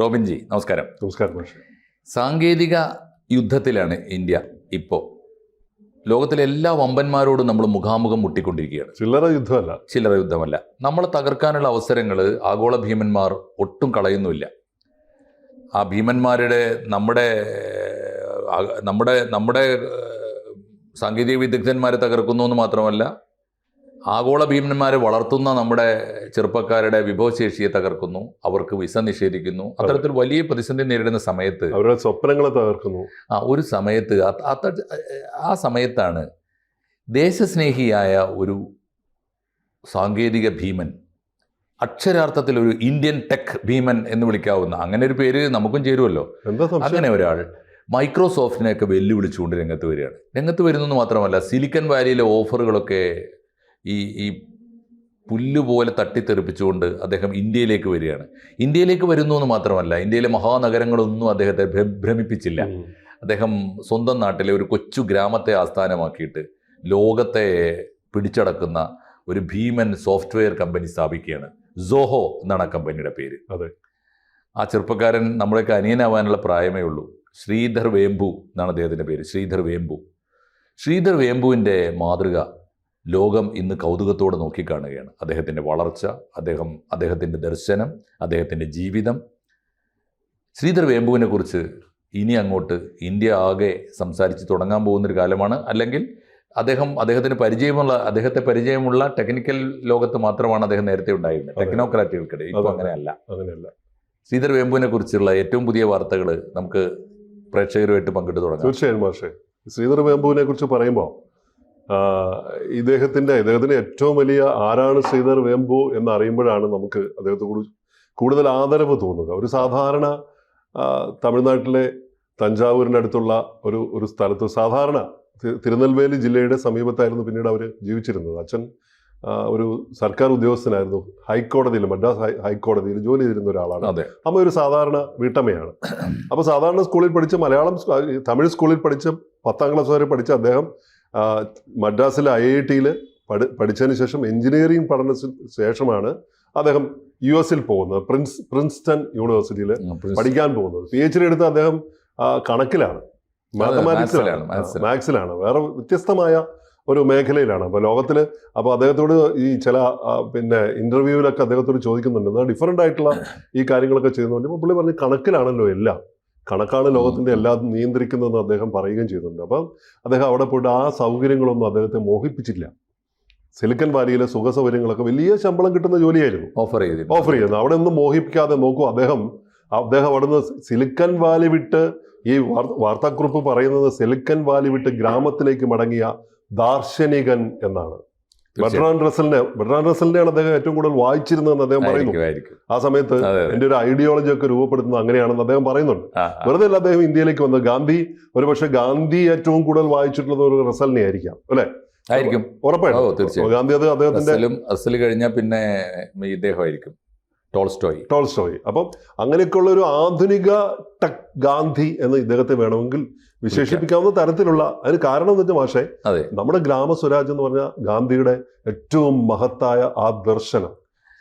റോബിൻജി നമസ്കാരം. നമസ്കാരം സാങ്കേതിക യുദ്ധത്തിലാണ് ഇന്ത്യ ഇപ്പോൾ ലോകത്തിലെ എല്ലാ വമ്പന്മാരോടും നമ്മൾ മുഖാമുഖം മുട്ടിക്കൊണ്ടിരിക്കുകയാണ്. ചില്ലറ യുദ്ധമല്ല. ചില്ലറ യുദ്ധമല്ല. നമ്മളെ തകർക്കാനുള്ള അവസരങ്ങൾ ആഗോള ഭീമന്മാർ ഒട്ടും കളയുന്നുമില്ല. ആ ഭീമന്മാരുടെ നമ്മുടെ നമ്മുടെ നമ്മുടെ സാങ്കേതിക വിദഗ്ധന്മാരെ തകർക്കുന്നു എന്ന് മാത്രമല്ല ആഗോള ഭീമന്മാരെ വളർത്തുന്ന നമ്മുടെ ചെറുപ്പക്കാരുടെ വിഭവശേഷിയെ തകർക്കുന്നു. അവർക്ക് വിസ നിഷേധിക്കുന്നു. അത്തരത്തിൽ വലിയ പ്രതിസന്ധി നേരിടുന്ന സമയത്ത് അവരുടെ സ്വപ്നങ്ങളെ തകർക്കുന്നു. ആ ഒരു സമയത്ത് ആ സമയത്താണ് ദേശസ്നേഹിയായ ഒരു സാങ്കേതിക ഭീമൻ അക്ഷരാർത്ഥത്തിൽ ഒരു ഇന്ത്യൻ ടെക് ഭീമൻ എന്ന് വിളിക്കാവുന്ന അങ്ങനെ ഒരു പേര് നമുക്കും ചേരുമല്ലോ. അങ്ങനെ ഒരാൾ മൈക്രോസോഫ്റ്റിനെയൊക്കെ വെല്ലുവിളിച്ചുകൊണ്ട് രംഗത്ത് വരികയാണ്. രംഗത്ത് വരുന്നതെന്ന് മാത്രമല്ല സിലിക്കൺ വാലിയിലെ ഓഫറുകളൊക്കെ ഈ ഈ പുല്ലുപോലെ തട്ടിത്തെറിപ്പിച്ചുകൊണ്ട് അദ്ദേഹം ഇന്ത്യയിലേക്ക് വരികയാണ്. ഇന്ത്യയിലേക്ക് വരുന്നു എന്ന് മാത്രമല്ല ഇന്ത്യയിലെ മഹാനഗരങ്ങളൊന്നും അദ്ദേഹത്തെ ഭ്രമിപ്പിച്ചില്ല. അദ്ദേഹം സ്വന്തം നാട്ടിലെ ഒരു കൊച്ചു ഗ്രാമത്തെ ആസ്ഥാനമാക്കിയിട്ട് ലോകത്തെ പിടിച്ചടക്കുന്ന ഒരു ഭീമൻ സോഫ്റ്റ്വെയർ കമ്പനി സ്ഥാപിക്കുകയാണ്. സോഹോ എന്നാണ് ആ കമ്പനിയുടെ പേര്. അതെ. ആ ചെറുപ്പക്കാരൻ നമ്മളെയൊക്കെ അനിയനാവാനുള്ള പ്രായമേ ഉള്ളൂ. ശ്രീധർ വേമ്പു എന്നാണ് അദ്ദേഹത്തിന്റെ പേര്. ശ്രീധർ വേമ്പു. ശ്രീധർ വേമ്പുവിന്റെ മാതൃക ലോകം ഇന്ന് കൗതുകത്തോടെ നോക്കിക്കാണുകയാണ്. അദ്ദേഹത്തിന്റെ വളർച്ച അദ്ദേഹം അദ്ദേഹത്തിന്റെ ദർശനം അദ്ദേഹത്തിന്റെ ജീവിതം. ശ്രീധർ വേമ്പുവിനെക്കുറിച്ച് ഇനി അങ്ങോട്ട് ഇന്ത്യ ആകെ സംസാരിച്ച് തുടങ്ങാൻ പോകുന്നൊരു കാലമാണ്. അല്ലെങ്കിൽ അദ്ദേഹം അദ്ദേഹത്തിന് പരിചയമുള്ള അദ്ദേഹത്തെ പരിചയമുള്ള ടെക്നിക്കൽ ലോകത്ത് മാത്രമാണ് അദ്ദേഹം നേരത്തെ ഉണ്ടായിരുന്നത്. ടെക്നോക്രാറ്റുകൾക്കിടയിൽ. ടെക്നോക്രാറ്റുകൾക്കിടെ ഇപ്പോൾ. അങ്ങനെയല്ല. അങ്ങനെയല്ല. ശ്രീധർ വേമ്പുവിനെ കുറിച്ചുള്ള ഏറ്റവും പുതിയ വാർത്തകൾ നമുക്ക് പ്രേക്ഷകരുമായിട്ട് പങ്കിട്ട് തുടങ്ങാം. തീർച്ചയായും മാഷേ. ശ്രീധർ വേമ്പുവിനെ കുറിച്ച് പറയുമ്പോൾ ഇദ്ദേഹത്തിന്റെ ഇദ്ദേഹത്തിന് ഏറ്റവും വലിയ ആരാണ് ശ്രീധർ വേമ്പു എന്ന് അറിയുമ്പോഴാണ് നമുക്ക് അദ്ദേഹത്തോട് കൂടുതൽ ആദരവ് തോന്നുക ഒരു സാധാരണ തമിഴ്നാട്ടിലെ തഞ്ചാവൂരിന്റെ അടുത്തുള്ള ഒരു ഒരു സ്ഥലത്ത് സാധാരണ തിരുനെൽവേലി ജില്ലയുടെ സമീപത്തായിരുന്നു പിന്നീട് അവർ ജീവിച്ചിരുന്നത്. അച്ഛൻ ഒരു സർക്കാർ ഉദ്യോഗസ്ഥനായിരുന്നു. ഹൈക്കോടതിയിൽ മദ്രാസ് ഹൈക്കോടതിയിൽ ജോലി ചെയ്തിരുന്ന ഒരാളാണ്. അതെ. അമ്മ ഒരു സാധാരണ വീട്ടമ്മയാണ്. അപ്പോൾ സാധാരണ സ്കൂളിൽ പഠിച്ച മലയാളം തമിഴ് സ്കൂളിൽ പഠിച്ച് പത്താം ക്ലാസ് വരെ പഠിച്ച അദ്ദേഹം മദ്രാസിലെ ഐ ഐ ടിയിൽ പഠി പഠിച്ചതിന് ശേഷം എഞ്ചിനീയറിംഗ് പഠനത്തിന് ശേഷമാണ് അദ്ദേഹം യു എസിൽ പോകുന്നത് പ്രിൻസ് പ്രിൻസ്റ്റൺ യൂണിവേഴ്സിറ്റിയിൽ പഠിക്കാൻ പോകുന്നത്. പി എച്ച് ഡി എടുത്ത് അദ്ദേഹം കണക്കിലാണ്. മാത്തമാറ്റിക്സിലാണ് മാത്സിലാണ്. മാത്സിലാണ് വേറെ വ്യത്യസ്തമായ ഒരു മേഖലയിലാണ്. അപ്പോൾ ലോകത്തിൽ അപ്പോൾ അദ്ദേഹത്തോട് ഈ ചില പിന്നെ ഇന്റർവ്യൂവിലൊക്കെ അദ്ദേഹത്തോട് ചോദിക്കുന്നുണ്ട്. എന്നാൽ ഡിഫറെന്റ് ആയിട്ടുള്ള ഈ കാര്യങ്ങളൊക്കെ ചെയ്യുന്നുണ്ട് അപ്പോൾ പുള്ളി പറഞ്ഞ് കണക്കിലാണല്ലോ എല്ലാം. കണക്കാണ് ലോകത്തിന്റെ എല്ലാം നിയന്ത്രിക്കുന്നതെന്ന് അദ്ദേഹം പറയുകയും ചെയ്യുന്നുണ്ട് അപ്പം അദ്ദേഹം അവിടെ പോയിട്ട് ആ സൗകര്യങ്ങളൊന്നും അദ്ദേഹത്തെ മോഹിപ്പിച്ചില്ല. സിലിക്കൺ വാലിയിലെ സുഖ സൗകര്യങ്ങളൊക്കെ വലിയ ശമ്പളം കിട്ടുന്ന ജോലിയായിരുന്നു. ഓഫർ ചെയ്തിരുന്നു. ഓഫർ ചെയ്യുന്നു അവിടെ ഒന്നും മോഹിപ്പിക്കാതെ നോക്കൂ അദ്ദേഹം അദ്ദേഹം അവിടെ നിന്ന് സിലിക്കൺ വാലി വിട്ട് ഈ വാർ- വാർത്താക്കുറിപ്പ് പറയുന്നത് സിലിക്കൺ വാലി വിട്ട് ഗ്രാമത്തിലേക്ക് മടങ്ങിയ ദാർശനികൻ എന്നാണ്. ബെർട്രാൻ റസലിനെ ബെർട്രാൻ റസലിനെയാണ് അദ്ദേഹം ഏറ്റവും കൂടുതൽ വായിച്ചിരുന്നതെന്ന് അദ്ദേഹം പറയുന്നു. ആ സമയത്ത്. എന്റെ ഒരു ഐഡിയോളജി ഒക്കെ രൂപപ്പെടുത്തുന്നത് അങ്ങനെയാണെന്ന് അദ്ദേഹം പറയുന്നുണ്ട്. വെറുതെ അല്ല അദ്ദേഹം ഇന്ത്യയിലേക്ക് വന്നത്. ഗാന്ധി ഒരുപക്ഷെ ഗാന്ധി ഏറ്റവും കൂടുതൽ വായിച്ചിട്ടുള്ളത് ഒരു റസലിനെ ആയിരിക്കാം അല്ലെ? ആയിരിക്കും. ഉറപ്പായിട്ടും. തീർച്ചയായും. ഗാന്ധി അത് അദ്ദേഹത്തിന്റെ അസൽ കഴിഞ്ഞാൽ പിന്നെ ഇദ്ദേഹമായിരിക്കും. ടോൾസ്റ്റോയ്. ടോൾസ്റ്റോയ്. അപ്പം അങ്ങനെയൊക്കെയുള്ള ഒരു ആധുനിക ടെക് ഗാന്ധി എന്ന് ഇദ്ദേഹത്തെ വേണമെങ്കിൽ വിശേഷിപ്പിക്കാവുന്ന തരത്തിലുള്ള അതിന് കാരണം എന്ന് വെച്ചാൽ മാഷേ അതെ. നമ്മുടെ ഗ്രാമസ്വരാജ് എന്ന് പറഞ്ഞ ഗാന്ധിയുടെ ഏറ്റവും മഹത്തായ ആ ദർശനം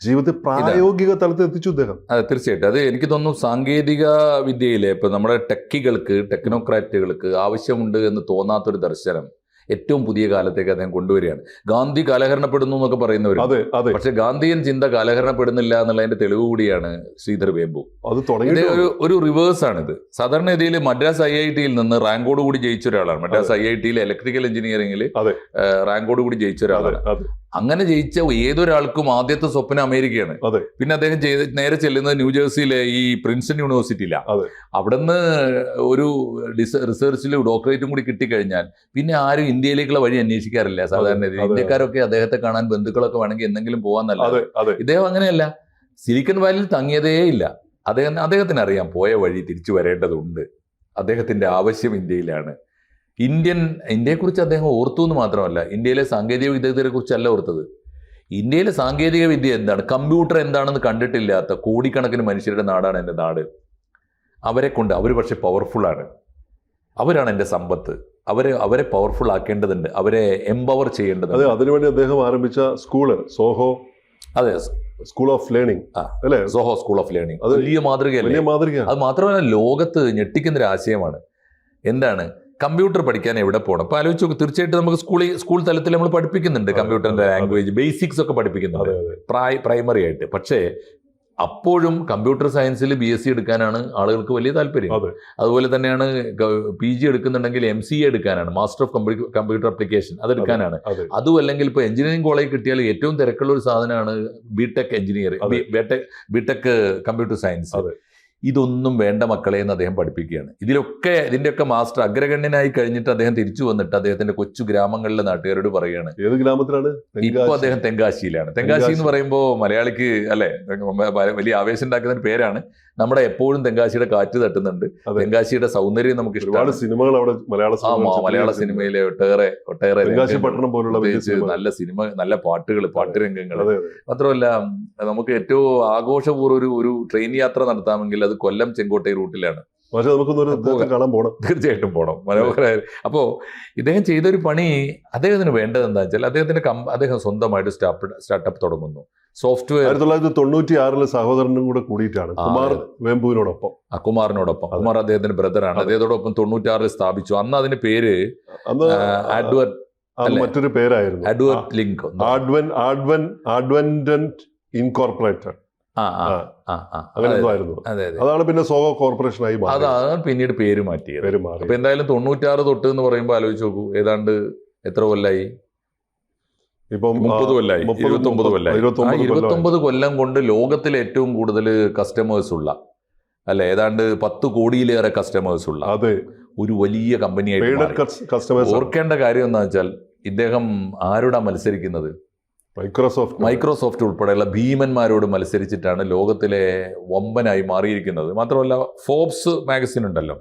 ജീവിതത്തിൽ പ്രായോഗിക തലത്തിൽ എത്തിച്ചു അദ്ദേഹം അതെ തീർച്ചയായിട്ടും. അത് എനിക്ക് തോന്നുന്നു സാങ്കേതിക വിദ്യയിലെ ഇപ്പൊ നമ്മുടെ ടെക്കികൾക്ക് ടെക്നോക്രാറ്റുകൾക്ക് ആവശ്യമുണ്ട് എന്ന് തോന്നാത്തൊരു ദർശനം. ഏറ്റവും പുതിയ കാലത്തേക്ക് അദ്ദേഹം കൊണ്ടുവരികയാണ്. ഗാന്ധി കാലഹരണപ്പെടുന്നു എന്നൊക്കെ പറയുന്നവർ പക്ഷെ ഗാന്ധിയൻ ചിന്ത കാലഹരണപ്പെടുന്നില്ല എന്നുള്ളതിന്റെ തെളിവ് കൂടിയാണ് ശ്രീധർ വേമ്പു. അത് ഇത് ഒരു ഒരു റിവേഴ്സ് ആണിത് സാധാരണ രീതിയിൽ മദ്രാസ് ഐ ഐ ടിയിൽ നിന്ന് റാങ്കോട് കൂടി ജയിച്ച ഒരാളാണ്. മദ്രാസ് ഐ ഐ ടിയിൽ ഇലക്ട്രിക്കൽ എഞ്ചിനീയറിംഗിൽ. റാങ്കോട് കൂടി ജയിച്ച ഒരാളാണ്. അങ്ങനെ ജയിച്ച ഏതൊരാൾക്കും ആദ്യത്തെ സ്വപ്നം അമേരിക്കയാണ്. പിന്നെ അദ്ദേഹം ചെയ്ത് നേരെ ചെല്ലുന്നത് ന്യൂജേഴ്സിയിലെ ഈ പ്രിൻസൺ യൂണിവേഴ്സിറ്റിയിലാണ് അവിടെ അവിടുന്ന് ഒരു റിസർച്ചിൽ ഡോക്ടറേറ്റും കൂടി കിട്ടിക്കഴിഞ്ഞാൽ പിന്നെ ആരും ഇന്ത്യയിലേക്കുള്ള വഴി അന്വേഷിക്കാറില്ല. സാധാരണ. ഇന്ത്യക്കാരൊക്കെ അദ്ദേഹത്തെ കാണാൻ ബന്ധുക്കളൊക്കെ വേണമെങ്കിൽ എന്തെങ്കിലും പോകാന്നല്ല അതെ ഇദ്ദേഹം അങ്ങനെയല്ല. സിലിക്കൺ വാലിയിൽ തങ്ങിയതേ ഇല്ല. അദ്ദേഹം അദ്ദേഹത്തിന് അറിയാം പോയ വഴി തിരിച്ചു വരേണ്ടതുണ്ട്. അദ്ദേഹത്തിന്റെ ആവശ്യം ഇന്ത്യയിലാണ്. ഇന്ത്യൻ ഇന്ത്യയെക്കുറിച്ച് അദ്ദേഹം ഓർത്തു എന്ന് മാത്രമല്ല ഇന്ത്യയിലെ സാങ്കേതിക വിദ്യകളെ കുറിച്ചല്ല ഓർത്തത്. ഇന്ത്യയിലെ സാങ്കേതിക വിദ്യ എന്താണ്? കമ്പ്യൂട്ടർ എന്താണെന്ന് കണ്ടിട്ടില്ലാത്ത കോടിക്കണക്കിന് മനുഷ്യരുടെ നാടാണ് എന്റെ നാട്. അവരെ കൊണ്ട് അവർ പക്ഷെ പവർഫുള്ളാണ് അവരാണ് എന്റെ സമ്പത്ത്. അവരെ അവരെ പവർഫുൾ ആക്കേണ്ടതുണ്ട്. അവരെ എംപവർ അതെ ചെയ്യേണ്ടതുണ്ട് അതിനുവേണ്ടി അദ്ദേഹം ആരംഭിച്ച സ്കൂൾ സോഹോ അതെ സ്കൂൾ ഓഫ് ലേണിംഗ്. അല്ലേ? സോഹോ സ്കൂൾ ഓഫ് ലേണിംഗ് അത് വലിയ മാതൃകയല്ലേ? അത് മാത്രമല്ല ലോകത്ത് ഞെട്ടിക്കുന്ന ഒരു ആശയമാണ്. എന്താണ്? കമ്പ്യൂട്ടർ പഠിക്കാൻ എവിടെ പോകണം അപ്പൊ ആലോചിച്ച് നോക്കും തീർച്ചയായിട്ടും നമുക്ക് സ്കൂളിൽ സ്കൂൾ തലത്തിൽ നമ്മൾ പഠിപ്പിക്കുന്നുണ്ട് കമ്പ്യൂട്ടറിന്റെ കമ്പ്യൂട്ടറിന്റെ ലാംഗ്വേജ് ബേസിക്സ് ഒക്കെ പഠിപ്പിക്കുന്നുണ്ട്. പ്രായ പ്രൈമറി ആയിട്ട്. പക്ഷേ അപ്പോഴും കമ്പ്യൂട്ടർ സയൻസിൽ ബി എസ് സി എടുക്കാനാണ് ആളുകൾക്ക് വലിയ താല്പര്യം. അതുപോലെ തന്നെയാണ് പി ജി എടുക്കുന്നുണ്ടെങ്കിൽ എം സി എ എടുക്കാനാണ് മാസ്റ്റർ ഓഫ് കമ്പ്യൂട്ടർ അപ്ലിക്കേഷൻ അതെടുക്കാനാണ് അതും അല്ലെങ്കിൽ ഇപ്പോൾ എഞ്ചിനീയറിംഗ് കോളേജ് കിട്ടിയാൽ ഏറ്റവും തിരക്കുള്ള ഒരു സാധനമാണ് B Tech engineering B Tech B Tech computer science. ഇതൊന്നും വേണ്ട മക്കളെ എന്ന് അദ്ദേഹം പഠിപ്പിക്കുകയാണ്. ഇതിലൊക്കെ ഇതിന്റെയൊക്കെ മാസ്റ്റർ അഗ്രഗണ്യനായി കഴിഞ്ഞിട്ട് അദ്ദേഹം തിരിച്ചു വന്നിട്ട് അദ്ദേഹത്തിന്റെ കൊച്ചു ഗ്രാമങ്ങളിലെ നാട്ടുകാരോട് പറയുകയാണ്. ഏത് ഗ്രാമത്തിലാണ്? ഇപ്പൊ അദ്ദേഹം തെങ്കാശിയിലാണ്. തെങ്കാശി എന്ന് പറയുമ്പോൾ മലയാളിക്ക് അല്ലെ വലിയ ആവേശം ഉണ്ടാക്കുന്ന ഒരു പേരാണ്. നമ്മുടെ എപ്പോഴും തെങ്കാശിയുടെ കാറ്റ് തട്ടുന്നുണ്ട്. തെങ്കാശിയുടെ സൗന്ദര്യം നമുക്ക് ഇഷ്ടമാണ്. സിനിമകൾ അവിടെ മലയാള മലയാള സിനിമയിലെ ഒട്ടേറെ ഒട്ടേറെ പട്ടണം പോലുള്ള നല്ല സിനിമ നല്ല പാട്ടുകൾ പാട്ടുരംഗങ്ങൾ മാത്രമല്ല നമുക്ക് ഏറ്റവും ആഘോഷപൂർവം ഒരു ഒരു ട്രെയിൻ യാത്ര നടത്താമെങ്കിൽ അത് കൊല്ലം ചെങ്കോട്ടൈ റൂട്ടിലാണ്. പക്ഷെ നമുക്കൊന്നൊരു കാണാൻ പോകണം തീർച്ചയായിട്ടും പോകണം മനോഹരമായ അപ്പോൾ ഇദ്ദേഹം ചെയ്തൊരു പണി അദ്ദേഹത്തിന് വേണ്ടത് എന്താ വെച്ചാൽ അദ്ദേഹത്തിന്റെ കം അദ്ദേഹം സ്വന്തമായിട്ട് സ്റ്റാർട്ട് സ്റ്റാർട്ടപ്പ് തുടങ്ങുന്നു. സോഫ്റ്റ്വെയർ ആയിരത്തി തൊള്ളായിരത്തി തൊണ്ണൂറ്റി ആറിലെ സഹോദരനും കൂടെ കൂടിയിട്ടാണ് കുമാർ വേമ്പുവിനോടൊപ്പം. വേമ്പുവിനോടൊപ്പം കുമാറിനോടൊപ്പം. കുമാർ അദ്ദേഹത്തിന്റെ ബ്രദറാണ്. അദ്ദേഹത്തോടൊപ്പം തൊണ്ണൂറ്റാറിൽ സ്ഥാപിച്ചു. അന്ന് അതിന്റെ പേര് അഡ്വർട്ട് മറ്റൊരു പേരായിരുന്നു. Advent link. Advent advent advent incorporated. ആ ആ ആ, ആ ആ. അങ്ങനെ അതെ എന്തോ ആയിരുന്നു. അതെ അതെ അതാണ് പിന്നെ സോഗോ കോർപ്പറേഷനായി അതാണ് പിന്നീട് പേര് മാറ്റിയത്. അപ്പൊ എന്തായാലും തൊണ്ണൂറ്റാറ് തൊട്ട് എന്ന് പറയുമ്പോൾ ആലോചിച്ച് നോക്കൂ ഏതാണ്ട് എത്ര കൊല്ലായി? ഇപ്പം മുപ്പത് കൊല്ലായി മുപ്പത് ഇരുപത്തി ഒമ്പത് കൊല്ലായി. ഇരുപത്തൊമ്പത് കൊല്ലം കൊണ്ട് ലോകത്തിൽ ഏറ്റവും കൂടുതൽ കസ്റ്റമേഴ്സ് ഉള്ള അല്ല ഏതാണ്ട് പത്ത് കോടിയിലേറെ കസ്റ്റമേഴ്സ് ഉള്ള അതെ. ഒരു വലിയ കമ്പനിയായിട്ട് ഓർക്കേണ്ട കാര്യം എന്താ വെച്ചാൽ ഇദ്ദേഹം ആരോടാ മത്സരിക്കുന്നത്? മൈക്രോസോഫ്റ്റ് മൈക്രോസോഫ്റ്റ് ഉൾപ്പെടെയുള്ള ഭീമന്മാരോട് മത്സരിച്ചിട്ടാണ് ലോകത്തിലെ വമ്പനായി മാറിയിരിക്കുന്നത്. മാത്രമല്ല ഫോബ്സ് മാഗസിൻ ഉണ്ടല്ലോ.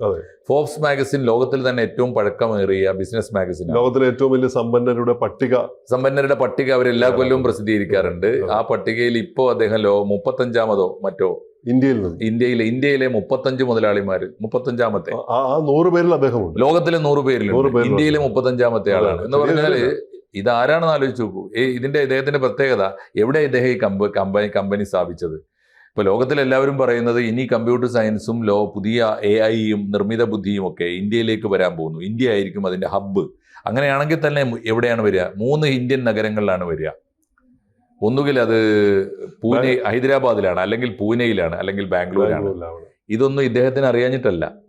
ഫോബ്സ് മാഗസിൻ ലോകത്തിൽ തന്നെ ഏറ്റവും പഴക്കമേറിയ ബിസിനസ് മാഗസിൻ ലോകത്തിലെ ഏറ്റവും വലിയ സമ്പന്നരുടെ പട്ടിക. സമ്പന്നരുടെ പട്ടിക അവരെല്ലാ കൊല്ലവും പ്രസിദ്ധീകരിക്കാറുണ്ട്. ആ പട്ടികയിൽ ഇപ്പോൾ അദ്ദേഹം ലോ മുപ്പത്തഞ്ചാമതോ മറ്റോ ഇന്ത്യയിൽ ഇന്ത്യയിലെ ഇന്ത്യയിലെ മുപ്പത്തഞ്ച് മുതലാളിമാര് മുപ്പത്തഞ്ചാമത്തെ. ആ- നൂറ് പേരിൽ അദ്ദേഹം ലോകത്തിലെ നൂറ് പേരിലുണ്ട്. ഇന്ത്യയിലെ മുപ്പത്തഞ്ചാമത്തെ ആളാണ്. എന്ന് പറഞ്ഞാൽ. ഇതാരാണെന്ന് ആലോചിച്ച് നോക്കൂ. ഈ ഇതിന്റെ ഇദ്ദേഹത്തിന്റെ പ്രത്യേകത എവിടെ ഇദ്ദേഹം ഈ കമ്പ കമ്പനി കമ്പനി സ്ഥാപിച്ചത്? ഇപ്പോൾ ലോകത്തിലെല്ലാവരും പറയുന്നത് ഇനി കമ്പ്യൂട്ടർ സയൻസും ലോ പുതിയ എ ഐയും നിർമ്മിത ബുദ്ധിയും ഒക്കെ ഇന്ത്യയിലേക്ക് വരാൻ പോകുന്നു. ഇന്ത്യ ആയിരിക്കും അതിന്റെ ഹബ്ബ്. അങ്ങനെയാണെങ്കിൽ തന്നെ എവിടെയാണ് വരിക? മൂന്ന് ഇന്ത്യൻ നഗരങ്ങളിലാണ് വരിക. ഒന്നുകിൽ അത് പൂനെ ഹൈദരാബാദിലാണ് അല്ലെങ്കിൽ പൂനെയിലാണ് അല്ലെങ്കിൽ ബാംഗ്ലൂരിലാണ്. ഇതൊന്നും ഇദ്ദേഹത്തിന് അറിയാഞ്ഞിട്ടല്ല.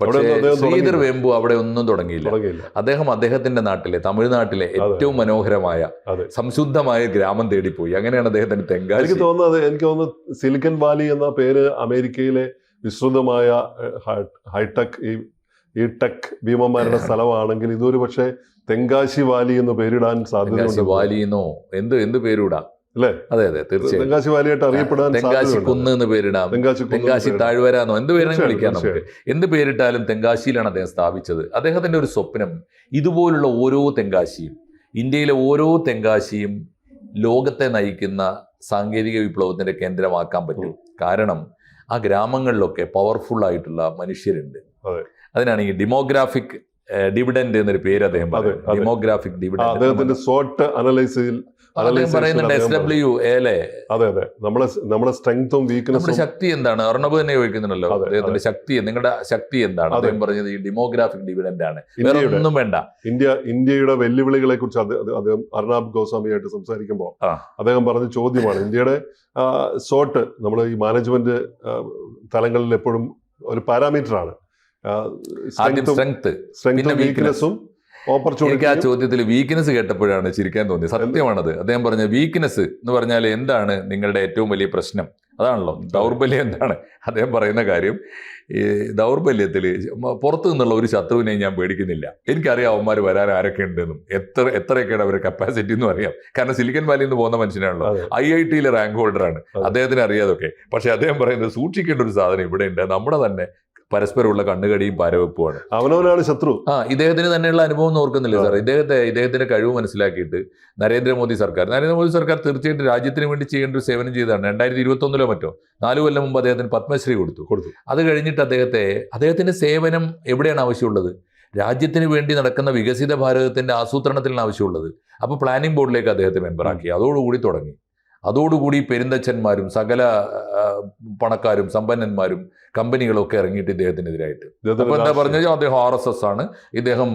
ശ്രീധർ. വേമ്പു അവിടെ ഒന്നും തുടങ്ങിയില്ല. അദ്ദേഹം അദ്ദേഹത്തിന്റെ നാട്ടിലെ തമിഴ്നാട്ടിലെ ഏറ്റവും മനോഹരമായ സംശുദ്ധമായ ഗ്രാമം തേടിപ്പോയി. അങ്ങനെയാണ് അദ്ദേഹത്തിന്റെ അദ്ദേഹത്തിന് എനിക്ക് തെങ്കാശി തോന്നുന്നത് എനിക്ക് തോന്നുന്നു സിലിക്കൻ വാലി എന്ന പേര് അമേരിക്കയിലെ വിശ്രുതമായ ഹൈടെക് ഈ ഈ ടെക് ഭീമന്മാരുടെ സ്ഥലമാണെങ്കിൽ ഇതൊരു പക്ഷേ തെങ്കാശി വാലി എന്ന് പേരിടാൻ സാധ്യത വാലിന്നോ എന്ത് എന്ത് പേരിടാം? അല്ലേ? അതെ അതെ തീർച്ചയായും. തെങ്കാശി കുന്ന് എന്ന് പേരിടാം. തെങ്കാശി. താഴ്വരാന്നോ എന്ത് പേരെങ്കിലും വിളിക്കാം നമുക്ക്. എന്ത് പേരിട്ടാലും തെങ്കാശിയിലാണ് അദ്ദേഹം സ്ഥാപിച്ചത്. അദ്ദേഹത്തിന്റെ ഒരു സ്വപ്നം ഇതുപോലുള്ള ഓരോ തെങ്കാശിയും ഇന്ത്യയിലെ ഓരോ തെങ്കാശിയും ലോകത്തെ നയിക്കുന്ന സാങ്കേതിക വിപ്ലവത്തിന്റെ കേന്ദ്രമാക്കാൻ പറ്റും. കാരണം ആ ഗ്രാമങ്ങളിലൊക്കെ പവർഫുൾ ആയിട്ടുള്ള മനുഷ്യരുണ്ട്. അതെ. അതിനാണ് ഈ ഡെമോഗ്രാഫിക് ഡിവിഡൻഡ് എന്നൊരു പേര് അദ്ദേഹം. ഡിമോഗ്രാഫിക് ഡിവിഡൻഡ് അദ്ദേഹത്തിന്റെ സോട്ട് അനലൈസിൽ പറയുന്നുണ്ട് എസ് ഡബ്ല്യു അതെ അതെ. നമ്മളെ നമ്മുടെ സ്ട്രെങ്തും നമ്മുടെ ശക്തി എന്താണ്? അർണബ് തന്നെ ചോദിക്കുന്നുണ്ടല്ലോ. അദ്ദേഹത്തിന്റെ ശക്തി നിങ്ങളുടെ ശക്തി എന്താണ്? അദ്ദേഹം പറഞ്ഞത് ഈ ഡെമോഗ്രാഫിക് ഡിവിഡൻഡ് ആണ്. വേറെ ഒന്നും വേണ്ട. ഇന്ത്യ ഇന്ത്യയുടെ വെല്ലുവിളികളെ കുറിച്ച് അദ്ദേഹം അർണാബ് ഗോസ്വാമിയായിട്ട് സംസാരിക്കുമ്പോൾ അദ്ദേഹം പറഞ്ഞ ചോദ്യമാണ്. ഇന്ത്യയുടെ സോട്ട് നമ്മൾ ഈ മാനേജ്മെന്റ് തലങ്ങളിൽ എപ്പോഴും ഒരു പാരാമീറ്റർ ആണ്. സ്ട്രെങ്തും വീക്ക്നെസ്സും എനിക്ക് ആ ചോദ്യത്തിൽ വീക്ക്നെസ് കേട്ടപ്പോഴാണ് ചിരിക്കാൻ തോന്നിയത്. സത്യമാണത്. അദ്ദേഹം പറഞ്ഞ വീക്ക്നെസ് എന്ന് പറഞ്ഞാൽ എന്താണ് നിങ്ങളുടെ ഏറ്റവും വലിയ പ്രശ്നം? അതാണല്ലോ. ദൗർബല്യം എന്താണ്? അദ്ദേഹം പറയുന്ന കാര്യം ഈ ദൗർബല്യത്തിൽ പുറത്തു നിന്നുള്ള ഒരു ശത്രുവിനെ ഞാൻ പേടിക്കുന്നില്ല. എനിക്കറിയാം അവന്മാർ വരാൻ ആരൊക്കെ ഉണ്ടെന്നും. എത്ര എത്രയൊക്കെയാണ് അവരുടെ കപ്പാസിറ്റി എന്നും അറിയാം. കാരണം സിലിക്കൻ വാലിയിൽ നിന്ന് പോകുന്ന മനുഷ്യനാണല്ലോ. ഐ ഐ ടിയിലെ റാങ്ക് ഹോൾഡറാണ് ആണ്. അദ്ദേഹത്തിന് അറിയാതൊക്കെ പക്ഷെ അദ്ദേഹം പറയുന്നത് സൂക്ഷിക്കേണ്ട ഒരു സാധനം ഇവിടെ ഉണ്ട്. നമ്മുടെ തന്നെ പരസ്പരമുള്ള കണ്ണുകടിയും പാരവെപ്പുമാണ്. അവനവനാണ് ശത്രു. ആ ഇദ്ദേഹത്തിന് തന്നെയുള്ള അനുഭവം ഒന്നും ഓർക്കുന്നില്ല സാർ ഇദ്ദേഹത്തെ ഇദ്ദേഹത്തിന്റെ കഴിവ് മനസ്സിലാക്കിയിട്ട് നരേന്ദ്രമോദി സർക്കാർ നരേന്ദ്രമോദി സർക്കാർ തീർച്ചയായിട്ടും രാജ്യത്തിന് വേണ്ടി ചെയ്യേണ്ട ഒരു സേവനം ചെയ്തതാണ്. രണ്ടായിരത്തി ഇരുപത്തി ഒന്നിലോ മറ്റോ നാലു കൊല്ലം മുമ്പ് അദ്ദേഹത്തിന് പത്മശ്രീ കൊടുത്തു. കൊടുത്തു. അത് കഴിഞ്ഞിട്ട് അദ്ദേഹത്തെ അദ്ദേഹത്തിന്റെ സേവനം എവിടെയാണ് ആവശ്യമുള്ളത്? രാജ്യത്തിന് വേണ്ടി നടക്കുന്ന വികസിത ഭാരതത്തിന്റെ ആസൂത്രണത്തിലാണ് ആവശ്യമുള്ളത്. അപ്പോൾ പ്ലാനിംഗ് ബോർഡിലേക്ക് അദ്ദേഹത്തെ മെമ്പറാക്കി അതോടുകൂടി തുടങ്ങി. അതോടുകൂടി പെരുന്തച്ഛന്മാരും സകല പണക്കാരും സമ്പന്നന്മാരും കമ്പനികളും ഒക്കെ ഇറങ്ങിയിട്ട് ഇദ്ദേഹത്തിനെതിരായിട്ട്. ഇദ്ദേഹത്തിന്റെ അപ്പൊ എന്താ പറഞ്ഞു കഴിഞ്ഞാൽ അദ്ദേഹം ആർ എസ് എസ് ആണ്. ഇദ്ദേഹം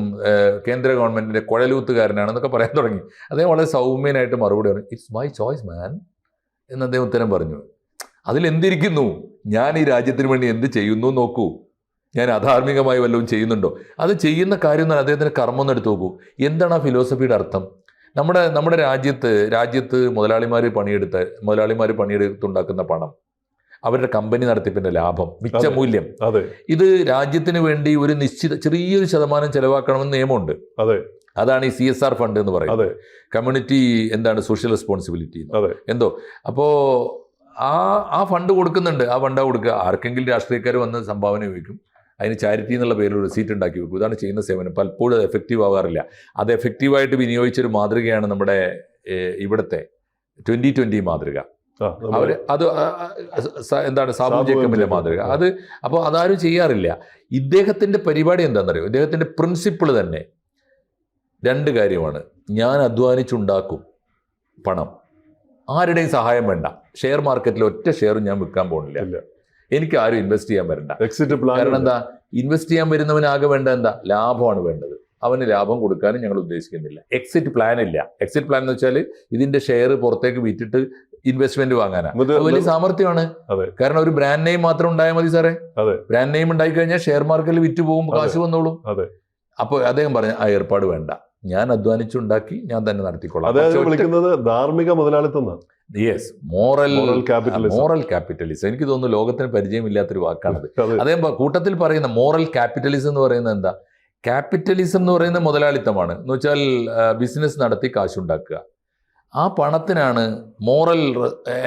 കേന്ദ്ര ഗവൺമെന്റിന്റെ കുഴലൂത്തുകാരനാണെന്നൊക്കെ പറയാൻ തുടങ്ങി. അദ്ദേഹം വളരെ സൗമ്യനായിട്ട് മറുപടി പറഞ്ഞു ഇറ്റ്സ് മൈ ചോയ്സ് മാൻ എന്ന് അദ്ദേഹം ഉത്തരം പറഞ്ഞു. അതിലെന്തിരിക്കുന്നു? ഞാൻ ഈ രാജ്യത്തിന് വേണ്ടി എന്ത് ചെയ്യുന്നു നോക്കൂ. ഞാൻ അധാർമികമായി വല്ലതും ചെയ്യുന്നുണ്ടോ? അത് ചെയ്യുന്ന കാര്യം എന്നാൽ അദ്ദേഹത്തിന്റെ കർമ്മം ഒന്ന് എടുത്തു നോക്കൂ. എന്താണ് ആ ഫിലോസഫിയുടെ അർത്ഥം? നമ്മുടെ നമ്മുടെ രാജ്യത്ത് രാജ്യത്ത് മുതലാളിമാർ പണിയെടുത്ത് മുതലാളിമാർ പണിയെടുത്തുണ്ടാക്കുന്ന പണം. അവരുടെ കമ്പനി നടത്തിപ്പിന്റെ ലാഭം മിച്ച മൂല്യം. അതെ. ഇത് രാജ്യത്തിന് വേണ്ടി ഒരു നിശ്ചിത ചെറിയൊരു ശതമാനം ചെലവാക്കണമെന്ന് നിയമമുണ്ട്. അതെ. അതാണ് ഈ സി എസ് ആർ ഫണ്ട് എന്ന് പറയുന്നത്. അതെ. കമ്മ്യൂണിറ്റി എന്താണ് സോഷ്യൽ റെസ്പോൺസിബിലിറ്റി എന്തോ. അപ്പോൾ ആ ആ ഫണ്ട് കൊടുക്കുന്നുണ്ട്. ആ ഫണ്ടാ കൊടുക്കുക. ആർക്കെങ്കിലും രാഷ്ട്രീയക്കാർ വന്ന് സംഭാവന ഉപയോഗിക്കും അതിന് ചാരിറ്റി എന്നുള്ള പേരിൽ ഒരു സീറ്റ് ഉണ്ടാക്കി വെക്കും. ഇതാണ് ചെയ്യുന്ന സേവനം. പലപ്പോഴും അത് എഫക്റ്റീവ് ആവാറില്ല. അത് എഫക്റ്റീവായിട്ട് വിനിയോഗിച്ചൊരു മാതൃകയാണ് നമ്മുടെ ഇവിടുത്തെ ട്വന്റി ട്വന്റി മാതൃക. അവർ അത് എന്താണ് സാബു. മാതൃക. അത് അപ്പോൾ അതാരും ചെയ്യാറില്ല. ഇദ്ദേഹത്തിന്റെ പരിപാടി എന്താണെന്നറിയോ ഇദ്ദേഹത്തിന്റെ പ്രിൻസിപ്പിൾ തന്നെ രണ്ട് കാര്യമാണ്. ഞാൻ അധ്വാനിച്ചുണ്ടാക്കും പണം. ആരുടെയും സഹായം വേണ്ട. ഷെയർ മാർക്കറ്റിൽ ഒറ്റ ഷെയറും ഞാൻ വിൽക്കാൻ പോകുന്നില്ല. എനിക്ക് ആരും ഇൻവെസ്റ്റ് ചെയ്യാൻ വരണ്ട. എക്സിറ്റ് പ്ലാൻ കാരണം എന്താ? ഇൻവെസ്റ്റ് ചെയ്യാൻ വരുന്നവനാകെ വേണ്ട എന്താ? ലാഭമാണ് വേണ്ടത്. അവന് ലാഭം കൊടുക്കാനും ഞങ്ങൾ ഉദ്ദേശിക്കുന്നില്ല. എക്സിറ്റ് പ്ലാൻ ഇല്ല. എക്സിറ്റ് പ്ലാൻ എന്ന് വെച്ചാൽ ഇതിന്റെ ഷെയർ പുറത്തേക്ക് വിറ്റിട്ട് ഇൻവെസ്റ്റ്മെന്റ് വാങ്ങാനാ. വലിയ സാമർത്ഥ്യമാണ് കാരണം ഒരു ബ്രാൻഡ് നെയിം മാത്രം ഉണ്ടായാൽ മതി സാറേ. ബ്രാൻഡ് നെയിം ഉണ്ടായി കഴിഞ്ഞാൽ ഷെയർ മാർക്കറ്റിൽ വിറ്റ് പോകും കാശ് വന്നോളും. അതെ. അപ്പോൾ അദ്ദേഹം പറഞ്ഞ ആ ഏർപ്പാട് വേണ്ട. ഞാൻ അധ്വാനിച്ചുണ്ടാക്കി ഞാൻ തന്നെ നടത്തിക്കൊള്ളാം വിളിക്കുന്നത് ധാർമ്മിക മുതലാളിത്തം yes moral moral capitalism moral capitalism എനിക്ക് തോന്നുന്നു ലോകത്തിന് പരിചയമില്ലാത്തൊരു വാക്കാണത് അദ്ദേഹം കൂട്ടത്തിൽ പറയുന്ന മോറൽ ക്യാപിറ്റലിസം എന്ന് പറയുന്നത് എന്താ? ക്യാപിറ്റലിസം എന്ന് പറയുന്ന മുതലാളിത്തമാണ്. എന്ന് വെച്ചാൽ ബിസിനസ് നടത്തി കാശുണ്ടാക്കുക. ആ പണത്തിനാണ് മോറൽ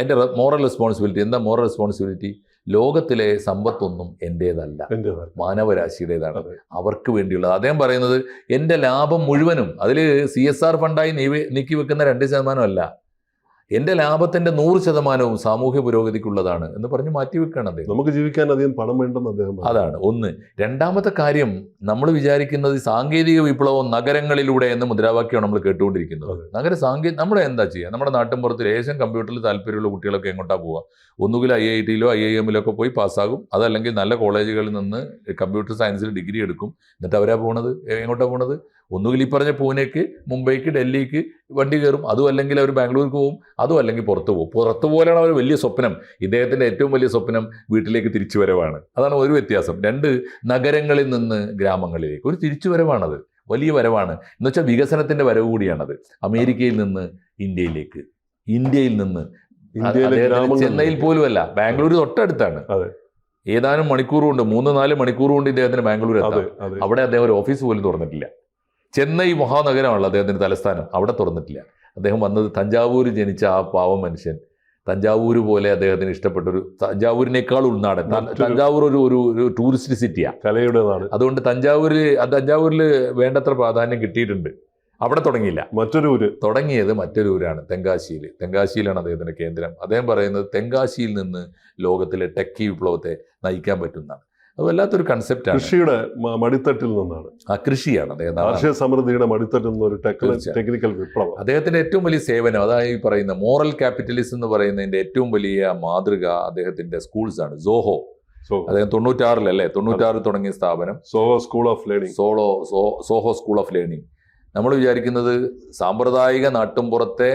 എന്റെ മോറൽ റെസ്പോൺസിബിലിറ്റി എന്താ മോറൽ റെസ്പോൺസിബിലിറ്റി ലോകത്തിലെ സമ്പത്തൊന്നും എന്റേതല്ല. മാനവരാശിയുടേതാണ്. അവർക്ക് വേണ്ടിയുള്ളത് അദ്ദേഹം പറയുന്നത് എന്റെ ലാഭം മുഴുവനും അതിൽ സി എസ് ആർ ഫണ്ടായി നീ നീക്കി വെക്കുന്ന രണ്ട് ശതമാനമല്ല. എന്റെ ലാഭത്തിന്റെ നൂറ് ശതമാനവും സാമൂഹ്യ പുരോഗതിക്കുള്ളതാണ് എന്ന് പറഞ്ഞ് മാറ്റി വെക്കുകയാണ് അദ്ദേഹം. നമുക്ക് ജീവിക്കാൻ അധികം പണം വേണ്ടെന്ന് അദ്ദേഹം. അതാണ്. ഒന്ന് രണ്ടാമത്തെ കാര്യം നമ്മൾ വിചാരിക്കുന്നത് സാങ്കേതിക വിപ്ലവം നഗരങ്ങളിലൂടെ എന്ന മുദ്രാവാക്യമാണ് നമ്മൾ കേട്ടുകൊണ്ടിരിക്കുന്നത്. നഗര സാങ്കേ നമ്മുടെ എന്താ ചെയ്യുക? നമ്മുടെ നാട്ടിൻപുറത്ത് ലേശം കമ്പ്യൂട്ടറിൽ താല്പര്യമുള്ള കുട്ടികളൊക്കെ എങ്ങോട്ടാ പോവുക? ഒന്നുകിൽ ഐ ഐ ടിയിലോ ഐ ഐ എമ്മിലൊക്കെ പോയി പാസ്സാകും. അതല്ലെങ്കിൽ നല്ല കോളേജുകളിൽ നിന്ന് കമ്പ്യൂട്ടർ സയൻസിൽ ഡിഗ്രി എടുക്കും. എന്നിട്ട് അവരാ പോണത്? എങ്ങോട്ടാ പോണത്? ഒന്നുകിൽ ഈ പറഞ്ഞ പൂനെക്ക് മുംബൈക്ക് ഡൽഹിക്ക് വണ്ടി കയറും. അതും അല്ലെങ്കിൽ അവർ ബാംഗ്ലൂർക്ക് പോകും അതും അല്ലെങ്കിൽ പുറത്ത് പോകും പുറത്തു പോലെയാണ് അവർ വലിയ സ്വപ്നം. ഇദ്ദേഹത്തിന്റെ ഏറ്റവും വലിയ സ്വപ്നം വീട്ടിലേക്ക് തിരിച്ചു വരവാണ് അതാണ് ഒരു വ്യത്യാസം. രണ്ട് നഗരങ്ങളിൽ നിന്ന് ഗ്രാമങ്ങളിലേക്ക്. ഒരു തിരിച്ചു വരവാണത് വലിയ വരവാണ്. എന്ന് വെച്ചാൽ വികസനത്തിന്റെ വരവ് കൂടിയാണത്. അമേരിക്കയിൽ നിന്ന് ഇന്ത്യയിലേക്ക്. ഇന്ത്യയിൽ നിന്ന്. ഇന്ത്യയിലെ പോലും അല്ല ചെന്നൈയിൽ പോലുമല്ല. ബാംഗ്ലൂർ തൊട്ടടുത്താണ്. ഏതാനും മണിക്കൂർ കൊണ്ട് മൂന്ന് നാല് മണിക്കൂർ കൊണ്ട് ഇദ്ദേഹത്തിന് ബാംഗ്ലൂർ എത്താം. അവിടെ അദ്ദേഹം ഒരു ഓഫീസ് പോലും തുറന്നിട്ടില്ല. ചെന്നൈ മഹാനഗരമാണല്ലോ അദ്ദേഹത്തിന്റെ തലസ്ഥാനം. അവിടെ തുറന്നിട്ടില്ല. അദ്ദേഹം വന്നത് തഞ്ചാവൂർ ജനിച്ച ആ പാവം മനുഷ്യൻ. തഞ്ചാവൂർ പോലെ അദ്ദേഹത്തിന് ഇഷ്ടപ്പെട്ടൊരു തഞ്ചാവൂരിനേക്കാൾ ഉൾനാടൻ. തഞ്ചാവൂർ ഒരു ഒരു ടൂറിസ്റ്റ് സിറ്റിയാണ് കലയുടെ നാട് അതുകൊണ്ട് തഞ്ചാവൂരിൽ തഞ്ചാവൂരിൽ വേണ്ടത്ര പ്രാധാന്യം കിട്ടിയിട്ടുണ്ട്. അവിടെ തുടങ്ങിയില്ല. മറ്റൊരു ഊര്. തുടങ്ങിയത് മറ്റൊരു ഊരാണ് തെങ്കാശിയിൽ തെങ്കാശിയിലാണ് അദ്ദേഹത്തിന്റെ കേന്ദ്രം. അദ്ദേഹം പറയുന്നത് തെങ്കാശിയിൽ നിന്ന് ലോകത്തിലെ ടെക്കി വിപ്ലവത്തെ നയിക്കാൻ പറ്റുന്നതാണ്. അത് വല്ലാത്തൊരു ആണ്. കൃഷിയുടെ മടിത്തട്ടിൽ നിന്നാണ്. ആ കൃഷിയാണ്. അദ്ദേഹം കാർഷിക സമൃദ്ധിയുടെ മടിത്തട്ടിൽ നിന്ന് ഒരു ടെക്നിക്കൽ വിപ്ലവം. അദ്ദേഹത്തിന്റെ ഏറ്റവും വലിയ സേവനം അതായത് ഈ പറയുന്ന മോറൽ ക്യാപിറ്റലിസം എന്ന് പറയുന്നതിന്റെ ഏറ്റവും വലിയ മാതൃക അദ്ദേഹത്തിന്റെ സ്കൂൾസ് ആണ് സോഹോ അദ്ദേഹം തൊണ്ണൂറ്റാറിലല്ലേ? തൊണ്ണൂറ്റാറിൽ തുടങ്ങിയ സ്ഥാപനം. Zoho school of learning solo Zoho school of learning നമ്മൾ വിചാരിക്കുന്നത് സാമ്പ്രദായിക നാട്ടുംപുറത്തെ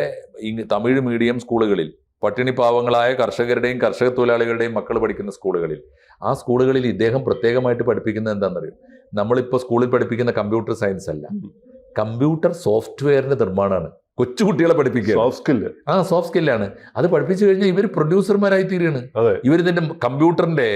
തമിഴ് മീഡിയം സ്കൂളുകളിൽ പട്ടിണി പാവങ്ങളായ കർഷകരുടെയും കർഷക തൊഴിലാളികളുടെയും മക്കൾ പഠിക്കുന്ന സ്കൂളുകളിൽ. ആ സ്കൂളുകളിൽ ഇദ്ദേഹം പ്രത്യേകമായിട്ട് പഠിപ്പിക്കുന്നത് എന്താണെന്നറിയും? നമ്മളിപ്പോൾ സ്കൂളിൽ പഠിപ്പിക്കുന്ന കമ്പ്യൂട്ടർ സയൻസ് അല്ല. കമ്പ്യൂട്ടർ സോഫ്റ്റ്വെയറിന്റെ നിർമ്മാണമാണ്. കൊച്ചുകുട്ടികളെ പഠിപ്പിക്കുക സോഫ്റ്റ് സ്കില്ല് ആ സോഫ്റ്റ് സ്കില്ലാണ് അത് പഠിപ്പിച്ചു കഴിഞ്ഞാൽ ഇവർ പ്രൊഡ്യൂസർമാരായി തീരുകയാണ്. ഇവർ ഇതിന്റെ കമ്പ്യൂട്ടറിന്റെ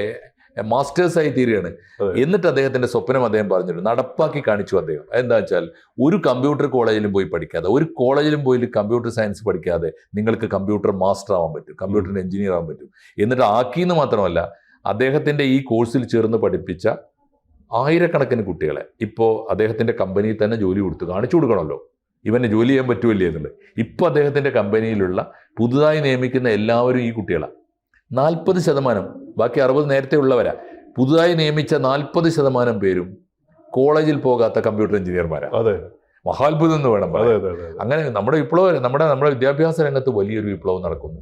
മാസ്റ്റേഴ്സ് ആയി തീരുകയാണ്. എന്നിട്ട് അദ്ദേഹത്തിന്റെ സ്വപ്നം അദ്ദേഹം പറഞ്ഞിട്ട് നടപ്പാക്കി കാണിച്ചു അദ്ദേഹം. എന്താ വെച്ചാൽ ഒരു കമ്പ്യൂട്ടർ കോളേജിലും പോയി പഠിക്കാതെ ഒരു കോളേജിലും പോയി കമ്പ്യൂട്ടർ സയൻസ് പഠിക്കാതെ നിങ്ങൾക്ക് കമ്പ്യൂട്ടർ മാസ്റ്റർ ആവാൻ പറ്റും. കമ്പ്യൂട്ടർ എഞ്ചിനീയർ ആവാൻ പറ്റും. എന്നിട്ട് ആക്കിയെന്ന് മാത്രമല്ല അദ്ദേഹത്തിന്റെ ഈ കോഴ്സിൽ ചേർന്ന് പഠിപ്പിച്ച ആയിരക്കണക്കിന് കുട്ടികളെ ഇപ്പോൾ അദ്ദേഹത്തിന്റെ കമ്പനിയിൽ തന്നെ ജോലി കൊടുത്തു കാണിച്ചു കൊടുക്കണമല്ലോ. ഇവന് ജോലി ചെയ്യാൻ പറ്റുമല്ലേ എന്നുള്ളത്. ഇപ്പോൾ അദ്ദേഹത്തിന്റെ കമ്പനിയിലുള്ള പുതുതായി നിയമിക്കുന്ന എല്ലാവരും ഈ കുട്ടികളാണ് നാൽപ്പത് ശതമാനം. ബാക്കി അറുപത് നേരത്തെ ഉള്ളവരാ. പുതുതായി നിയമിച്ച നാൽപ്പത് ശതമാനം പേരും കോളേജിൽ പോകാത്ത കമ്പ്യൂട്ടർ എഞ്ചിനീയർമാരാണ് അതെ. മഹാത്ഭുതം എന്ന് വേണം അതെ അതെ അതെ അങ്ങനെ നമ്മുടെ വിപ്ലവം നമ്മുടെ നമ്മുടെ വിദ്യാഭ്യാസ രംഗത്ത് വലിയൊരു വിപ്ലവം നടക്കുന്നു.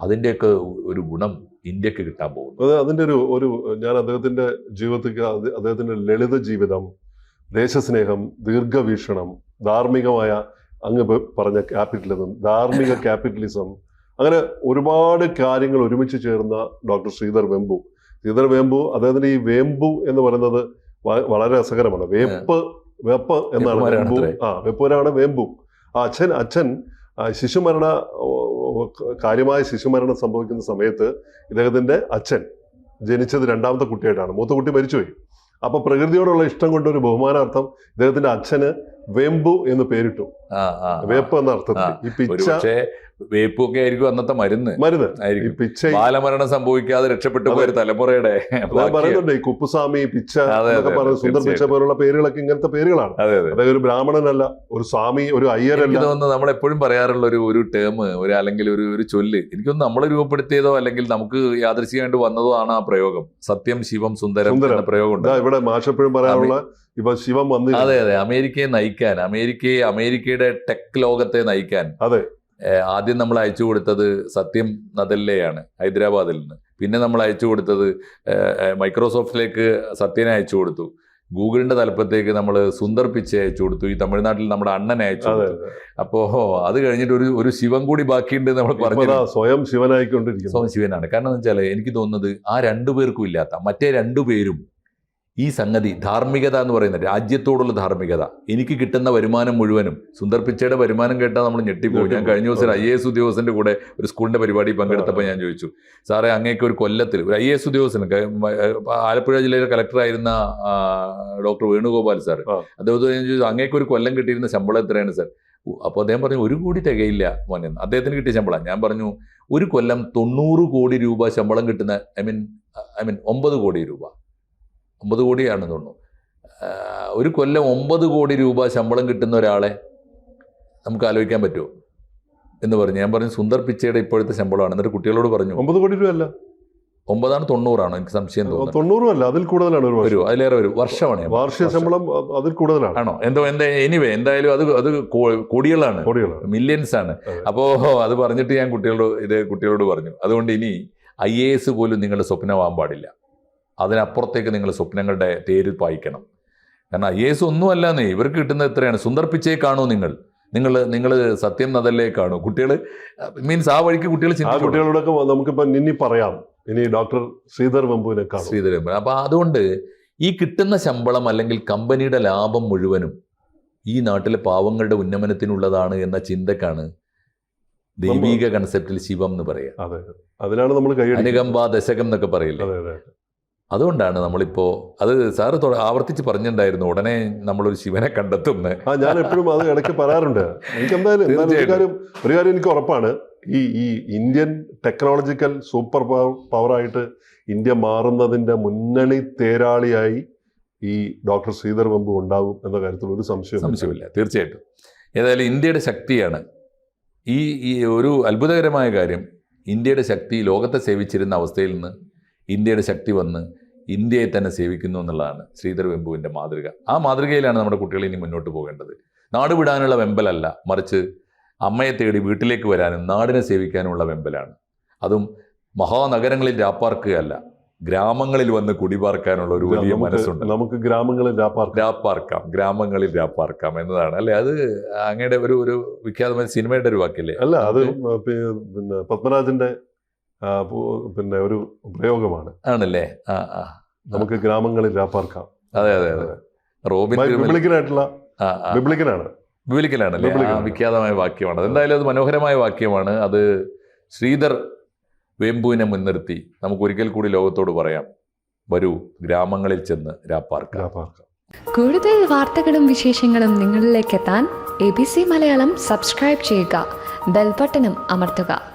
അതിന്റെയൊക്കെ ഒരു ഗുണം ഇന്ത്യയ്ക്ക് കിട്ടാൻ പോകുന്നു. അത് അതിന്റെ ഒരു ഒരു ഞാൻ അദ്ദേഹത്തിന്റെ ജീവിതത്തിൽ അദ്ദേഹത്തിന്റെ ലളിത ജീവിതം ദേശസ്നേഹം ദീർഘവീക്ഷണം ധാർമ്മികമായ അങ്ങ് പറഞ്ഞ ക്യാപിറ്റലിസം ധാർമ്മിക ക്യാപിറ്റലിസം അങ്ങനെ ഒരുപാട് കാര്യങ്ങൾ ഒരുമിച്ച് ചേർന്ന ഡോക്ടർ ശ്രീധർ വെമ്പു. ശ്രീധർ വേമ്പു അദ്ദേഹത്തിന്റെ ഈ വേമ്പു എന്ന് പറയുന്നത് വളരെ രസകരമാണ്. വേപ്പ് വേപ്പ് എന്നാണ് വേമ്പു. ആ വെപ്പൂരാണ് വേമ്പു. ആ അച്ഛൻ അച്ഛൻ ശിശുമരണ കാര്യമായ ശിശുമരണം സംഭവിക്കുന്ന സമയത്ത് ഇദ്ദേഹത്തിന്റെ അച്ഛൻ ജനിച്ചത് രണ്ടാമത്തെ കുട്ടിയായിട്ടാണ്. മൂത്ത കുട്ടി മരിച്ചുപോയി. അപ്പൊ പ്രകൃതിയോടുള്ള ഇഷ്ടം കൊണ്ട് ഒരു ബഹുമാനാർത്ഥം ഇദ്ദേഹത്തിന്റെ അച്ഛന് വേമ്പു എന്ന് പേരിട്ടു. വേപ്പ് എന്ന അർത്ഥത്തിൽ. ഈ പിച്ച വേപ്പൊക്കെ ആയിരിക്കും അന്നത്തെ മരുന്ന്. മരുന്ന്. ആയിരിക്കും. പിച്ച ബാലമരണം സംഭവിക്കാതെ രക്ഷപ്പെട്ടു പോയ തലമുറയുടെ പറയുന്നുണ്ട് ഈ കുപ്പുസ്വാമി പിച്ച സുന്ദർ പിച്ച. പോലുള്ള പേരുകളൊക്കെ ഇങ്ങനത്തെ പേരുകളാണ്. അതെ അതെ. അദ്ദേഹം ഒരു ബ്രാഹ്മണനല്ല ഒരു സ്വാമി ഒരു അയ്യരല്ല. തോന്നുന്നു നമ്മൾ എപ്പോഴും പറയാറുള്ള ഒരു ഒരു ടേം ഒരു അല്ലെങ്കിൽ ഒരു ഒരു ചൊല്ല് എനിക്കൊന്ന് നമ്മൾ രൂപപ്പെടുത്തിയതോ അല്ലെങ്കിൽ നമുക്ക് യാദൃശികമായിട്ട് വന്നതോ ആണ് ആ പ്രയോഗം. സത്യം ശിവം സുന്ദരം. എന്ന പ്രയോഗം ഇവിടെ മാഷപ്പോഴും പറയാറുള്ള ഇപ്പൊ ശിവം വന്നു അതെ അതെ. അമേരിക്കയെ നയിക്കാൻ അമേരിക്കയെ അമേരിക്കയുടെ ടെക് ലോകത്തെ നയിക്കാൻ അതെ. ആദ്യം നമ്മൾ അയച്ചു കൊടുത്തത് സത്യം നദല്ലയാണ് ഹൈദരാബാദിൽ നിന്ന്. പിന്നെ നമ്മൾ അയച്ചു കൊടുത്തത് മൈക്രോസോഫ്റ്റിലേക്ക് സത്യനെ അയച്ചു കൊടുത്തു. ഗൂഗിളിന്റെ തലപ്പത്തേക്ക് നമ്മൾ സുന്ദർ പിച്ചെ അയച്ചു കൊടുത്തു. ഈ തമിഴ്നാട്ടിൽ നമ്മുടെ അണ്ണനെ അയച്ചു കൊടുത്തു. അപ്പോ അത് കഴിഞ്ഞിട്ട് ഒരു ഒരു ശിവൻ കൂടി ബാക്കിയുണ്ട് നമ്മൾ പറഞ്ഞു സ്വയം ശിവനായിക്കൊണ്ടിരിക്കുന്നു. സ്വയം ശിവനാണ്. കാരണം എന്ന് വെച്ചാൽ എനിക്ക് തോന്നുന്നത് ആ രണ്ടു പേർക്കും ഇല്ലാത്ത മറ്റേ രണ്ടു പേരും ഈ സംഗതി ധാർമ്മികത എന്ന് പറയുന്നത് രാജ്യത്തോടുള്ള ധാർമ്മികത. എനിക്ക് കിട്ടുന്ന വരുമാനം മുഴുവനും സുന്ദർ പിച്ചയുടെ വരുമാനം കേട്ടാൽ നമ്മൾ ഞെട്ടിപ്പോയി ഞാൻ കഴിഞ്ഞ ദിവസം ഐ എ എസ് ഉദ്യോഗസ്ഥന്റെ കൂടെ ഒരു സ്കൂളിന്റെ പരിപാടി പങ്കെടുത്തപ്പോൾ ഞാൻ ചോദിച്ചു സാറേ അങ്ങേക്ക് ഒരു കൊല്ലത്തിൽ ഒരു ഐ എ എസ് ഉദ്യോഗസ്ഥന് ആലപ്പുഴ ജില്ലയിലെ കളക്ടറായിരുന്ന ഡോക്ടർ വേണുഗോപാൽ സാർ. അദ്ദേഹത്തോട് ഞാൻ ചോദിച്ചു അങ്ങേക്ക് ഒരു കൊല്ലം കിട്ടിയിരുന്ന ശമ്പളം എത്രയാണ് സാർ? അപ്പോൾ അദ്ദേഹം പറഞ്ഞു ഒരു കോടി തികയില്ല മോനെ. അദ്ദേഹത്തിന് കിട്ടിയ ശമ്പളം. ഞാൻ പറഞ്ഞു ഒരു കൊല്ലം തൊണ്ണൂറ് കോടി രൂപ ശമ്പളം കിട്ടുന്ന ഐ മീൻ ഐ മീൻ ഒമ്പത് കോടി രൂപ. ഒമ്പത് കോടിയാണെന്ന് തോന്നുന്നു. ഒരു കൊല്ലം ഒമ്പത് കോടി രൂപ ശമ്പളം കിട്ടുന്ന ഒരാളെ നമുക്ക് ആലോചിക്കാൻ പറ്റുമോ? എന്ന് പറഞ്ഞു. ഞാൻ പറഞ്ഞു സുന്ദർ പിച്ചയുടെ ഇപ്പോഴത്തെ ശമ്പളമാണ്. എന്നിട്ട് കുട്ടികളോട് പറഞ്ഞു ഒമ്പത് കോടി രൂപ അല്ല ഒമ്പതാണ് തൊണ്ണൂറാണോ. എനിക്ക് സംശയം തോന്നുന്നു. അതിൽ കൂടുതലാണ് ഒരു അതിലേറെ വരും. വർഷമാണ് വാർഷിക ശമ്പളം അതിൽ കൂടുതലാണ്. ആണോ? എന്തോ എന്താ എനിവേ എന്തായാലും അത് അത് കോടികളാണ്. മില്യൻസ് ആണ്. അപ്പോ അപ്പോൾ അത് പറഞ്ഞിട്ട് ഞാൻ കുട്ടികളോട് ഇത് കുട്ടികളോട് പറഞ്ഞു. അതുകൊണ്ട് ഇനി ഐ എ എസ് പോലും നിങ്ങളുടെ സ്വപ്നമാകാൻ പാടില്ല. അതിനപ്പുറത്തേക്ക് നിങ്ങൾ സ്വപ്നങ്ങളുടെ തേര് പായിക്കണം. കാരണം ഐ ഒന്നുമല്ല നീ ഇവർക്ക് കിട്ടുന്നത് എത്രയാണ്? സുന്ദർ പിച്ചയെ കാണൂ നിങ്ങൾ? നിങ്ങൾ നിങ്ങൾ സത്യം നദല്ലേ കാണൂ കുട്ടികൾ മീൻസ് ആ വഴിക്ക് കുട്ടികൾ ആ കുട്ടികളോടൊക്കെ നമുക്കിപ്പോൾ നിന്നി പറയാം. ഇനി ഡോക്ടർ ശ്രീധർ വെമ്പുവിനെ കാണും. വെമ്പു. അപ്പോൾ അതുകൊണ്ട് ഈ കിട്ടുന്ന ശമ്പളം അല്ലെങ്കിൽ കമ്പനിയുടെ ലാഭം മുഴുവനും ഈ നാട്ടിലെ പാവങ്ങളുടെ ഉന്നമനത്തിനുള്ളതാണ് എന്ന ചിന്തക്കാണ് ദൈവിക കൺസെപ്റ്റിൽ ശിവം എന്ന് പറയുക. അതെ അതിനാണ് നമ്മൾ അനുകമ്പ ദശകം എന്നൊക്കെ പറയില്ലേ? അതുകൊണ്ടാണ് നമ്മളിപ്പോ അത് സാറ് ആവർത്തിച്ച് പറഞ്ഞിട്ടുണ്ടായിരുന്നു ഉടനെ നമ്മളൊരു ശിവനെ കണ്ടെത്തും എന്ന്. ആ ഞാൻ എപ്പോഴും അത് ഇടയ്ക്ക് പറയാറുണ്ട്. എനിക്ക് എന്തായാലും ഒരു കാര്യം ഒരു കാര്യം എനിക്ക് ഉറപ്പാണ്. ഈ ഈ ഇന്ത്യൻ ടെക്നോളജിക്കൽ സൂപ്പർ പവർ പവറായിട്ട് ഇന്ത്യ മാറുന്നതിന്റെ മുന്നണി തേരാളിയായി ഈ ഡോക്ടർ ശ്രീധർ വെമ്പു ഉണ്ടാകും എന്ന കാര്യത്തിൽ ഒരു സംശയം സംശയമില്ല തീർച്ചയായിട്ടും. ഏതായാലും ഇന്ത്യയുടെ ശക്തിയാണ്. ഈ ഈ ഒരു അത്ഭുതകരമായ കാര്യം ഇന്ത്യയുടെ ശക്തി ലോകത്തെ സേവിച്ചിരുന്ന അവസ്ഥയിൽ നിന്ന് ഇന്ത്യയുടെ ശക്തി വന്ന് ഇന്ത്യയെ തന്നെ സേവിക്കുന്നു എന്നുള്ളതാണ് ശ്രീധർ വെമ്പുവിന്റെ മാതൃക. ആ മാതൃകയിലാണ് നമ്മുടെ കുട്ടികൾ ഇനി മുന്നോട്ട് പോകേണ്ടത്. നാട് വിടാനുള്ള വെമ്പലല്ല മറിച്ച് അമ്മയെ തേടി വീട്ടിലേക്ക് വരാനും നാടിനെ സേവിക്കാനുമുള്ള വെമ്പലാണ്. അതും മഹാനഗരങ്ങളിൽ രാപ്പാർക്കുകയല്ല ഗ്രാമങ്ങളിൽ വന്ന് കുടിപാർക്കാനുള്ള ഒരു വലിയ മനസ്സുണ്ട്. നമുക്ക് ഗ്രാമങ്ങളിൽ രാപ്പാർക്ക്. ഗ്രാമങ്ങളിൽ രാപ്പാർക്കാം എന്നതാണ്. അല്ലെ അത് അങ്ങയുടെ ഒരു ഒരു വിഖ്യാതമായ സിനിമയുടെ ഒരു വാക്കില്ലേ? അല്ല അത് പിന്നെ പത്മരാജന്റെ പിന്നെ ഒരു പ്രയോഗമാണ്. ആണല്ലേ? ആ ആ. നമുക്ക് ഗ്രാമങ്ങളിൽ രാപ്പാർക്കാം അതെ അതെ അതെ. റോബിൻ ബിബ്ലിക്കനായിട്ടുള്ള ബിബ്ലിക്കനാണ് ബിബിലിക്കലാണല്ലേ വിഖ്യാതമായ വാക്യമാണ്. അത് എന്തായാലും അത് മനോഹരമായ വാക്യമാണ്. അത് ശ്രീധർ വേമ്പുവിനെ മുൻനിർത്തി. നമുക്ക് ഒരിക്കൽ കൂടി ലോകത്തോട് പറയാം. വരൂ ഗ്രാമങ്ങളിൽ ചെന്ന് രാപ്പാർക്കാം രാപ്പാർക്കാം കൂടുതൽ വാർത്തകളും വിശേഷങ്ങളും നിങ്ങളിലേക്ക് എത്താൻ A B C Malayalam subscribe ചെയ്യുക. ബെൽബട്ടനും അമർത്തുക.